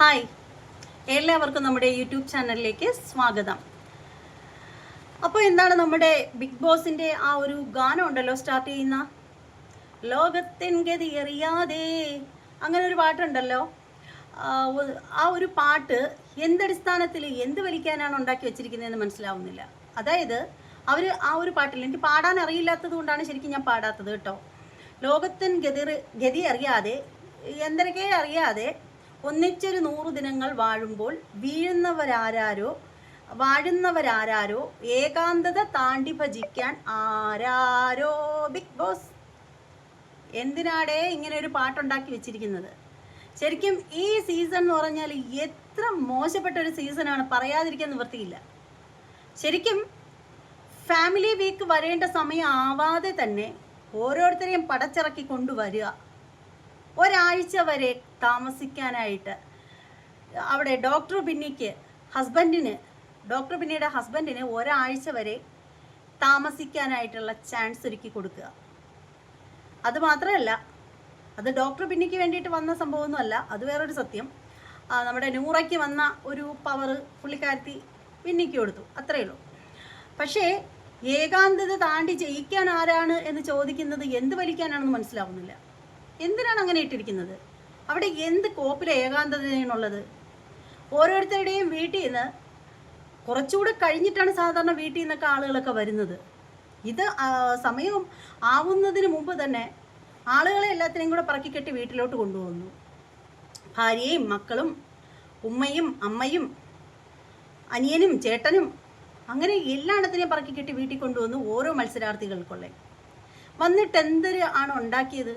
Hi. എല്ലാവർക്കും നമ്മുടെ YouTube ചാനലിലേക്ക് സ്വാഗതം. അപ്പോൾ എന്താണ് നമ്മുടെ ബിഗ് ബോസിന്റെ ആ ഒരു ഗാനം ഉണ്ടല്ലോ സ്റ്റാർട്ട് ചെയ്യുന്ന? ലോകത്തിൻ ഗതി അറിയാതെ. അങ്ങനെ ഒരു പാട്ടുണ്ടല്ലോ. ആ ഒരു പാട്ട് എന്തടിസ്ഥാനത്തിൽ എന്ത് വലിക്കാനാണ് ഉണ്ടാക്കി വെച്ചിരിക്കുന്നതെന്ന് മനസ്സിലാവുന്നില്ല. അതായത് അവർ ആ ഒരു പാട്ടിൽ എനിക്ക് പാടാൻ അറിയില്ലാത്തത് കൊണ്ടാണ് ശരിക്കും ഞാൻ പാടാത്തത് കേട്ടോ. ലോകത്തിൻ ഗതി ഗതി അറിയാതെ എന്തൊക്കെ അറിയാതെ ഒന്നിച്ചൊരു നൂറു ദിനങ്ങൾ വാഴുമ്പോൾ വീഴുന്നവരാരാരോ വാഴുന്നവരാരാരോ ഏകാന്തത താണ്ടി ഭജിക്കാൻ ആരാരോ ബിഗ് ബോസ് എന്തിനാടേ ഇങ്ങനെ ഒരു പാട്ടുണ്ടാക്കി വെച്ചിരിക്കുന്നത്? ശരിക്കും ഈ സീസൺ എന്ന് പറഞ്ഞാൽ എത്ര മോശപ്പെട്ട ഒരു സീസണാണ് പറയാതിരിക്കാൻ നിവൃത്തിയില്ല. ശരിക്കും ഫാമിലി വീക്ക് വരേണ്ട സമയം ആവാതെ തന്നെ ഓരോരുത്തരെയും പടച്ചിറക്കി കൊണ്ടുവരിക. ഒരാഴ്ച വരെ താമസിക്കാനായിട്ട്. അവിടെ ഡോക്ടർ ബിന്നിക്ക് ഹസ്ബൻഡിന് ഡോക്ടർ ബിന്നിയുടെ ഹസ്ബൻഡിന് ഒരാഴ്ച വരെ താമസിക്കാനായിട്ടുള്ള ചാൻസ് ഒരുക്കി കൊടുക്കുക. അത് മാത്രമല്ല അത് ഡോക്ടർ ബിന്നിക്ക് വേണ്ടിയിട്ട് വന്ന സംഭവമൊന്നുമല്ല അത് വേറൊരു സത്യം. നമ്മുടെ നൂറയ്ക്ക് വന്ന ഒരു പവർ പുള്ളിക്കാരത്തി ബിന്നിക്ക് കൊടുത്തു അത്രയേ ഉള്ളൂ. പക്ഷേ ഏകാന്തത താണ്ടി ജയിക്കാൻ ആരാണ് എന്ന് ചോദിക്കുന്നത് എന്ത് വലിക്കാനാണെന്ന് മനസ്സിലാവുന്നില്ല. എന്തിനാണ് അങ്ങനെ ഇട്ടിരിക്കുന്നത്? അവിടെ എന്ത് കോപ്പിലെ ഏകാന്തതയാണുള്ളത് ഓരോരുത്തരുടെയും വീട്ടിൽ നിന്ന് കുറച്ചുകൂടെ കഴിഞ്ഞിട്ടാണ് സാധാരണ വീട്ടിൽ നിന്നൊക്കെ ആളുകളൊക്കെ വരുന്നത്. ഇത് സമയം ആവുന്നതിന് മുമ്പ് തന്നെ ആളുകളെ എല്ലാത്തിനെയും കൂടെ പറക്കിക്കെട്ടി വീട്ടിലോട്ട് കൊണ്ടുപോകുന്നു ഭാര്യയും മക്കളും ഉമ്മയും അമ്മയും അനിയനും ചേട്ടനും അങ്ങനെ എല്ലായിടത്തിനെയും പറക്കിക്കെട്ടി വീട്ടിൽ കൊണ്ടുവന്നു ഓരോ മത്സരാർത്ഥികൾക്കുള്ള. വന്നിട്ട് എന്തൊരു ആണ് ഉണ്ടാക്കിയത്?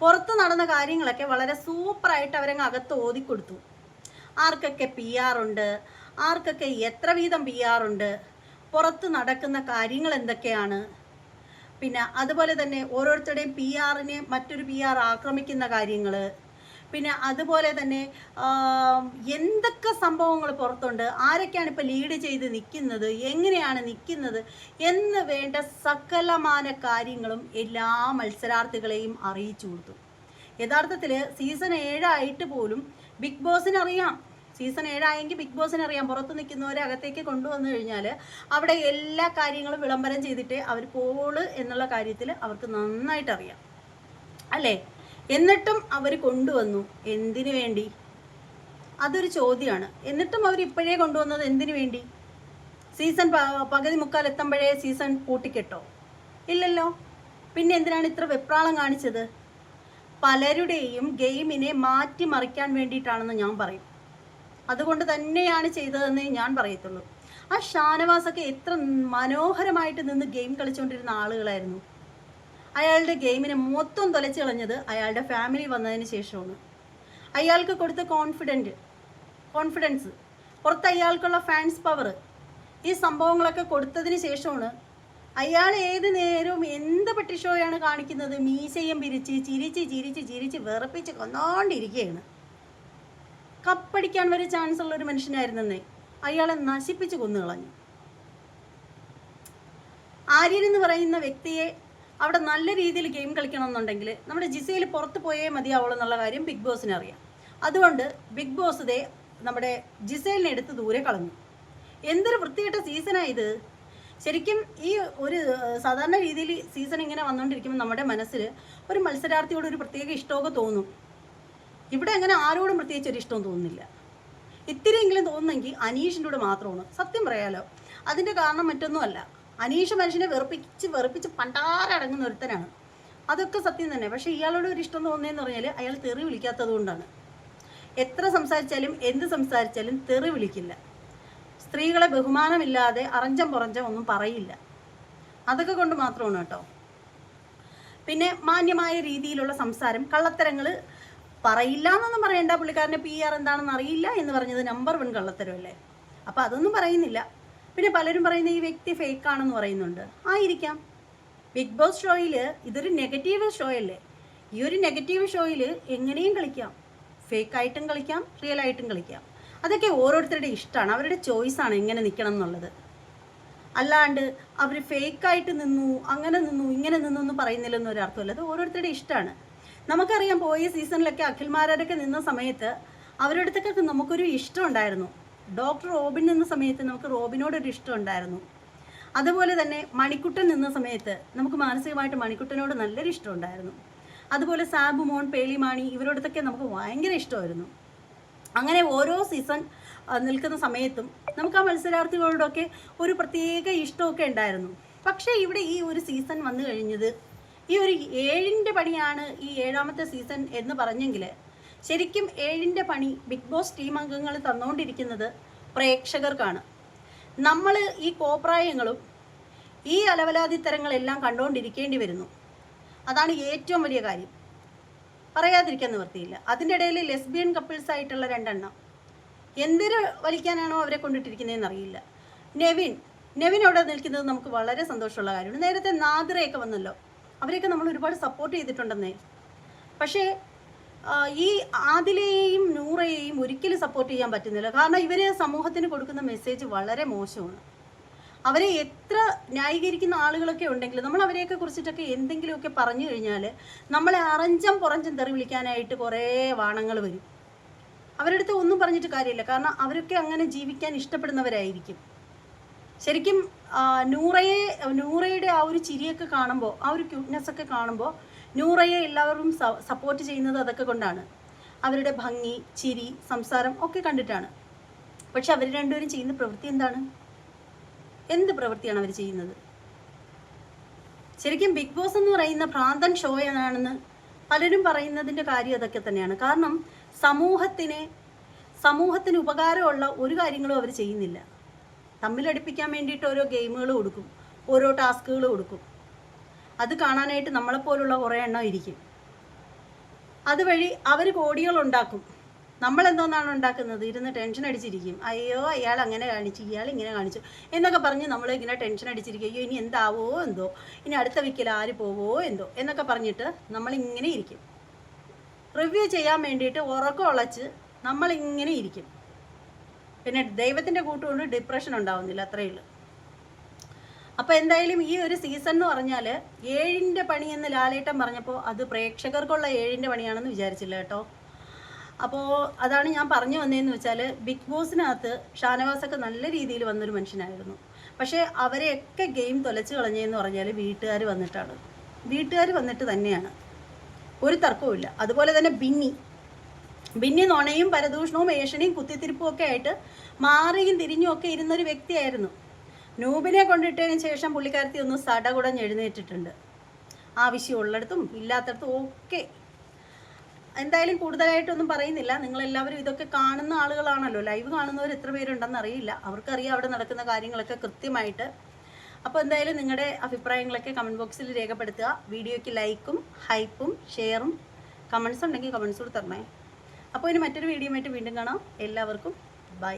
പുറത്ത് നടന്ന കാര്യങ്ങളൊക്കെ വളരെ സൂപ്പറായിട്ട് അവരങ്ങ് അകത്ത് ഓതിക്കൊടുത്തു ആർക്കൊക്കെ പി ആർ ഉണ്ട്? ആർക്കൊക്കെ എത്ര വീതം പി ആർ ഉണ്ട്? പുറത്ത് നടക്കുന്ന കാര്യങ്ങൾ എന്തൊക്കെയാണ്? പിന്നെ അതുപോലെ തന്നെ ഓരോരുത്തരുടെയും പി ആറിനെ മറ്റൊരു പി ആർ ആക്രമിക്കുന്ന കാര്യങ്ങൾ പിന്നെ അതുപോലെ തന്നെ എന്തൊക്കെ സംഭവങ്ങൾ പുറത്തുണ്ട്? ആരൊക്കെയാണ് ഇപ്പോൾ ലീഡ് ചെയ്ത് നിൽക്കുന്നത് എങ്ങനെയാണ് നിൽക്കുന്നത് എന്ന് വേണ്ട സകലമാന കാര്യങ്ങളും എല്ലാ മത്സരാർത്ഥികളെയും അറിയിച്ചു കൊടുത്തു. യഥാർത്ഥത്തിൽ സീസൺ ഏഴായിട്ട് പോലും ബിഗ് ബോസിന് അറിയാം. സീസൺ ഏഴായെങ്കിൽ ബിഗ് ബോസിന് അറിയാം. പുറത്ത് നിൽക്കുന്നവരെ അകത്തേക്ക് കൊണ്ടുവന്നു കഴിഞ്ഞാൽ അവിടെ എല്ലാ കാര്യങ്ങളും വിളംബരം ചെയ്തിട്ട് അവർ പോൾ എന്നുള്ള കാര്യത്തിൽ അവർക്ക് നന്നായിട്ട് അറിയാം. അല്ലേ? എന്നിട്ടും അവർ കൊണ്ടുവന്നു. എന്തിനു വേണ്ടി? അതൊരു ചോദ്യമാണ് എന്നിട്ടും അവർ ഇപ്പോഴേ കൊണ്ടുവന്നത് എന്തിനു വേണ്ടി? സീസൺ പകുതി മുക്കാൽ എത്തുമ്പോഴേ സീസൺ പൂട്ടിക്കെട്ടോ? ഇല്ലല്ലോ. പിന്നെ എന്തിനാണ് ഇത്ര വെപ്രാളം കാണിച്ചത്? പലരുടെയും ഗെയിമിനെ മാറ്റിമറിക്കാൻ വേണ്ടിയിട്ടാണെന്ന് ഞാൻ പറയും. അതുകൊണ്ട് തന്നെയാണ് ചെയ്തതെന്ന് ഞാൻ പറയത്തുള്ളൂ. ആ ഷാനവാസൊക്കെ എത്ര മനോഹരമായിട്ട് നിന്ന് ഗെയിം കളിച്ചുകൊണ്ടിരുന്ന ആളുകളായിരുന്നു. അയാളുടെ ഗെയിമിനെ മൊത്തം തൊലച്ചു കളഞ്ഞത് അയാളുടെ ഫാമിലി വന്നതിന് ശേഷമാണ്. അയാൾക്ക് കൊടുത്ത കോൺഫിഡന്റ് കോൺഫിഡൻസ് പുറത്ത് അയാൾക്കുള്ള ഫാൻസ് പവർ ഈ സംഭവങ്ങളൊക്കെ കൊടുത്തതിന് ശേഷമാണ് അയാൾ ഏത് നേരവും എന്ത് പെട്ടിഷോയാണ് കാണിക്കുന്നത്? മീശയും പിരിച്ച് ചിരിച്ച് ചിരിച്ച് ചിരിച്ച് വിറപ്പിച്ച് കൊന്നോണ്ടിരിക്കുകയാണ്. കപ്പടിക്കാൻ വരെ ചാൻസ് ഉള്ള ഒരു മനുഷ്യനായിരുന്നെന്നേ അയാളെ നശിപ്പിച്ച് കൊന്നു കളഞ്ഞു ആര്യൻ എന്ന് പറയുന്ന വ്യക്തിയെ അവിടെ നല്ല രീതിയിൽ ഗെയിം കളിക്കണമെന്നുണ്ടെങ്കിൽ നമ്മുടെ ജിസയിൽ പുറത്ത് പോയേ മതിയാവുള്ളൂ എന്നുള്ള കാര്യം ബിഗ് ബോസിന് അറിയാം. അതുകൊണ്ട് ബിഗ് ബോസ് ദേ നമ്മുടെ ജിസേലിനെ എടുത്ത് ദൂരെ കളഞ്ഞു. എന്തൊരു വൃത്തികെട്ട സീസണാണ് ഇത്. ശരിക്കും ഈ ഒരു സാധാരണ രീതിയിൽ സീസൺ ഇങ്ങനെ വന്നുകൊണ്ടിരിക്കുമ്പോൾ നമ്മുടെ മനസ്സിൽ ഒരു മത്സരാർത്ഥിയോട് ഒരു പ്രത്യേക ഇഷ്ടമൊക്കെ തോന്നും. ഇവിടെ അങ്ങനെ ആരോടും പ്രത്യേകിച്ച് ഒരു ഇഷ്ടവും തോന്നുന്നില്ല. ഇത്തിരിയെങ്കിലും തോന്നുന്നെങ്കിൽ അനീഷിന്റെ കൂടെ മാത്രമാണ്. സത്യം പറയാലോ. അതിന്റെ കാരണം മറ്റൊന്നുമല്ല. അനീഷ് മനുഷ്യനെ വെറുപ്പിച്ച് വെറുപ്പിച്ച് പണ്ടാരടങ്ങുന്ന ഒരുത്തനാണ്. അതൊക്കെ സത്യം തന്നെ. പക്ഷേ ഇയാളോട് ഒരു ഇഷ്ടം തോന്നുന്നതെന്ന് പറഞ്ഞാൽ അയാൾ തെറി വിളിക്കാത്തത് കൊണ്ടാണ്. എത്ര സംസാരിച്ചാലും എന്ത് സംസാരിച്ചാലും തെറി വിളിക്കില്ല. സ്ത്രീകളെ ബഹുമാനമില്ലാതെ അറഞ്ചം പുറഞ്ചം ഒന്നും പറയില്ല. അതൊക്കെ കൊണ്ട് മാത്രമാണ് കേട്ടോ. പിന്നെ മാന്യമായ രീതിയിലുള്ള സംസാരം കള്ളത്തരങ്ങൾ പറയില്ല എന്നൊന്നും പറയണ്ട. പുള്ളിക്കാരന്റെ പി ആർ എന്താണെന്ന് അറിയില്ല എന്ന് പറഞ്ഞത് നമ്പർ വൺ കള്ളത്തരമല്ലേ? അപ്പോൾ അതൊന്നും പറയുന്നില്ല. പിന്നെ പലരും പറയുന്ന ഈ വ്യക്തി ഫേക്ക് ആണെന്ന് പറയുന്നുണ്ട്. ആയിരിക്കാം. ബിഗ് ബോസ് ഷോയിൽ ഇതൊരു നെഗറ്റീവ് ഷോ അല്ലേ? ഈ ഒരു നെഗറ്റീവ് ഷോയിൽ എങ്ങനെയും കളിക്കാം. ഫേക്ക് ആയിട്ടും കളിക്കാം റിയൽ ആയിട്ടും കളിക്കാം. അതൊക്കെ ഓരോരുത്തരുടെ ഇഷ്ടമാണ്. അവരുടെ ചോയ്സാണ് എങ്ങനെ നിൽക്കണം എന്നുള്ളത്. അല്ലാണ്ട് അവർ ഫേക്കായിട്ട് നിന്നു അങ്ങനെ നിന്നു ഇങ്ങനെ നിന്നു എന്ന് പറയുന്നില്ലെന്ന് ഒരു അർത്ഥമല്ല. അത് ഓരോരുത്തരുടെ ഇഷ്ടമാണ്. നമുക്കറിയാം പോയ സീസണിലൊക്കെ അഖിൽമാരൊക്കെ നിന്ന സമയത്ത് അവരുടെ അടുത്തൊക്കെ നമുക്കൊരു ഇഷ്ടം ഉണ്ടായിരുന്നു. ഡോക്ടർ റോബിൻ നിന്ന സമയത്ത് നമുക്ക് റോബിനോടൊരു ഇഷ്ടം ഉണ്ടായിരുന്നു. അതുപോലെ തന്നെ മണിക്കുട്ടൻ നിന്ന സമയത്ത് നമുക്ക് മാനസികമായിട്ട് മണിക്കുട്ടനോട് നല്ലൊരു ഇഷ്ടം ഉണ്ടായിരുന്നു. അതുപോലെ സാബു മോൻ പേളിമാണി ഇവരോടത്തൊക്കെ നമുക്ക് ഭയങ്കര ഇഷ്ടമായിരുന്നു. അങ്ങനെ ഓരോ സീസൺ നിൽക്കുന്ന സമയത്തും നമുക്ക് ആ മത്സരാർത്ഥികളോടൊക്കെ ഒരു പ്രത്യേക ഇഷ്ടമൊക്കെ ഉണ്ടായിരുന്നു. പക്ഷേ ഇവിടെ ഈ ഒരു സീസൺ വന്നു കഴിഞ്ഞത് ഈ ഒരു ഏഴിന്റെ പണിയാണ് ഈ ഏഴാമത്തെ സീസൺ എന്ന് പറഞ്ഞെങ്കിൽ ശരിക്കും ഏഴിന്റെ പണി ബിഗ് ബോസ് ടീം അംഗങ്ങൾ തന്നുകൊണ്ടിരിക്കുന്നത് പ്രേക്ഷകർക്കാണ്. നമ്മൾ ഈ കോപ്രായങ്ങളും ഈ അലവലാതിത്തരങ്ങളെല്ലാം കണ്ടുകൊണ്ടിരിക്കേണ്ടി വരുന്നു. അതാണ് ഏറ്റവും വലിയ കാര്യം. പറയാതിരിക്കാൻ നിവൃത്തിയില്ല. അതിന്റെ ഇടയിൽ ലെസ്ബിയൻ കപ്പിൾസ് ആയിട്ടുള്ള രണ്ടെണ്ണം. എന്തിന് വലിക്കാനാണോ അവരെ കൊണ്ടിട്ടിരിക്കുന്നതെന്ന് അറിയില്ല നെവിൻ നെവിൻ അവിടെ നിൽക്കുന്നത് നമുക്ക് വളരെ സന്തോഷമുള്ള കാര്യമാണ്. നേരത്തെ നാദിറയൊക്കെ വന്നല്ലോ. അവരെയൊക്കെ നമ്മൾ ഒരുപാട് സപ്പോർട്ട് ചെയ്തിട്ടുണ്ടെന്നേ. പക്ഷേ ഈ ആദിലെയും നൂറയെയും ഒരിക്കലും സപ്പോർട്ട് ചെയ്യാൻ പറ്റുന്നില്ല. കാരണം ഇവരെ സമൂഹത്തിന് കൊടുക്കുന്ന മെസ്സേജ് വളരെ മോശമാണ്. അവരെ എത്ര ന്യായീകരിക്കുന്ന ആളുകളൊക്കെ ഉണ്ടെങ്കിലും നമ്മൾ അവരെയൊക്കെ കുറിച്ചിട്ടൊക്കെ എന്തെങ്കിലുമൊക്കെ പറഞ്ഞു കഴിഞ്ഞാൽ നമ്മളെ അറഞ്ചം പുറഞ്ചം തെറി വിളിക്കാനായിട്ട് കുറേ വാണങ്ങൾ വരും. അവരുടെ അടുത്ത് ഒന്നും പറഞ്ഞിട്ട് കാര്യമില്ല. കാരണം അവരൊക്കെ അങ്ങനെ ജീവിക്കാൻ ഇഷ്ടപ്പെടുന്നവരായിരിക്കും. ശരിക്കും നൂറയെ നൂറയുടെ ആ ഒരു ചിരിയൊക്കെ കാണുമ്പോൾ ആ ഒരു ക്യൂട്ട്നെസ് ഒക്കെ കാണുമ്പോൾ നൂറയെ എല്ലാവരും സപ്പോർട്ട് ചെയ്യുന്നത് അതൊക്കെ കൊണ്ടാണ്. അവരുടെ ഭംഗി ചിരി സംസാരം ഒക്കെ കണ്ടിട്ടാണ്. പക്ഷെ അവർ രണ്ടുപേരും ചെയ്യുന്ന പ്രവൃത്തി എന്താണ്? എന്ത് പ്രവൃത്തിയാണ് അവർ ചെയ്യുന്നത്? ശരിക്കും ബിഗ് ബോസ് എന്ന് പറയുന്ന ഭ്രാന്തൻ ഷോ ആണെന്ന് പലരും പറയുന്നതിന്റെ കാര്യം അതൊക്കെ തന്നെയാണ്. കാരണം സമൂഹത്തിന് സമൂഹത്തിന് ഉപകാരമുള്ള ഒരു കാര്യങ്ങളും അവർ ചെയ്യുന്നില്ല. തമ്മിലടിപ്പിക്കാൻ വേണ്ടിയിട്ട് ഓരോ ഗെയിമുകൾ കൊടുക്കും ഓരോ ടാസ്കുകൾ കൊടുക്കും. അത് കാണാനായിട്ട് നമ്മളെപ്പോലുള്ള കുറേ എണ്ണം ഇരിക്കും. അതുവഴി അവർ കോടികൾ ഉണ്ടാക്കും നമ്മൾ എന്തോന്നാണ് ഉണ്ടാക്കുന്നത്? ഇരുന്ന് ടെൻഷൻ അടിച്ചിരിക്കും. അയ്യോ അയാൾ അങ്ങനെ കാണിച്ചു ഇയാൾ ഇങ്ങനെ കാണിച്ചു എന്നൊക്കെ പറഞ്ഞ് നമ്മൾ ഇങ്ങനെ ടെൻഷൻ അടിച്ചിരിക്കും. അയ്യോ ഇനി എന്താവോ എന്തോ? ഇനി അടുത്ത വിക്കൽ ആര് പോവോ എന്തോ? എന്നൊക്കെ പറഞ്ഞിട്ട് നമ്മളിങ്ങനെ ഇരിക്കും. റിവ്യൂ ചെയ്യാൻ വേണ്ടിയിട്ട് ഉറക്കം ഉളച്ച് നമ്മളിങ്ങനെ ഇരിക്കും. പിന്നെ ദൈവത്തിന്റെ കൂട്ടുകൊണ്ട് ഡിപ്രഷൻ ഉണ്ടാവുന്നില്ല അത്രയേ ഉള്ളൂ. അപ്പോൾ എന്തായാലും ഈ ഒരു സീസൺ എന്ന് പറഞ്ഞാൽ ഏഴിന്റെ പണി എന്ന് ലാലേട്ടൻ പറഞ്ഞപ്പോൾ അത് പ്രേക്ഷകർക്കുള്ള ഏഴിന്റെ പണിയാണെന്ന് വിചാരിച്ചില്ല കേട്ടോ. അപ്പോൾ അതാണ് ഞാൻ പറഞ്ഞു വന്നതെന്ന് വെച്ചാൽ ബിഗ് ബോസിനകത്ത് ഷാനവാസൊക്കെ നല്ല രീതിയിൽ വന്നൊരു മനുഷ്യനായിരുന്നു. പക്ഷേ അവരെയൊക്കെ ഗെയിം തൊലച്ച് കളഞ്ഞതെന്ന് പറഞ്ഞാൽ വീട്ടുകാർ വന്നിട്ടാണ്. വീട്ടുകാർ വന്നിട്ട് തന്നെയാണ്. ഒരു തർക്കവുമില്ല അതുപോലെ തന്നെ ബിന്നി. ബിന്നി നുണയും പരദൂഷണവും ഏഷണിയും കുത്തിത്തിരിപ്പും ഒക്കെ ആയിട്ട് മാറിയും തിരിഞ്ഞും ഒക്കെ ഇരുന്നൊരു വ്യക്തിയായിരുന്നു. നൂബിനെ കൊണ്ടിട്ടതിന് ശേഷം പുള്ളിക്കാരത്തി ഒന്ന് സടകുടഞ്ഞ് എഴുന്നേറ്റിട്ടുണ്ട്. ആവശ്യമുള്ളിടത്തും ഇല്ലാത്തടത്തും ഒക്കെ. എന്തായാലും കൂടുതലായിട്ടൊന്നും പറയുന്നില്ല. നിങ്ങളെല്ലാവരും ഇതൊക്കെ കാണുന്ന ആളുകളാണല്ലോ. ലൈവ് കാണുന്നവർ എത്ര പേരുണ്ടെന്ന് അറിയില്ല. അവർക്കറിയാം അവിടെ നടക്കുന്ന കാര്യങ്ങളൊക്കെ കൃത്യമായിട്ട്. അപ്പോൾ എന്തായാലും നിങ്ങളുടെ അഭിപ്രായങ്ങളൊക്കെ കമന്റ് ബോക്സിൽ രേഖപ്പെടുത്തുക. വീഡിയോയ്ക്ക് ലൈക്കും ഹൈപ്പും ഷെയറും കമൻസ് ഉണ്ടെങ്കിൽ കമൻസ് കൂടി അപ്പോൾ ഇനി മറ്റൊരു വീഡിയോ വീണ്ടും കാണാം. എല്ലാവർക്കും ബൈ.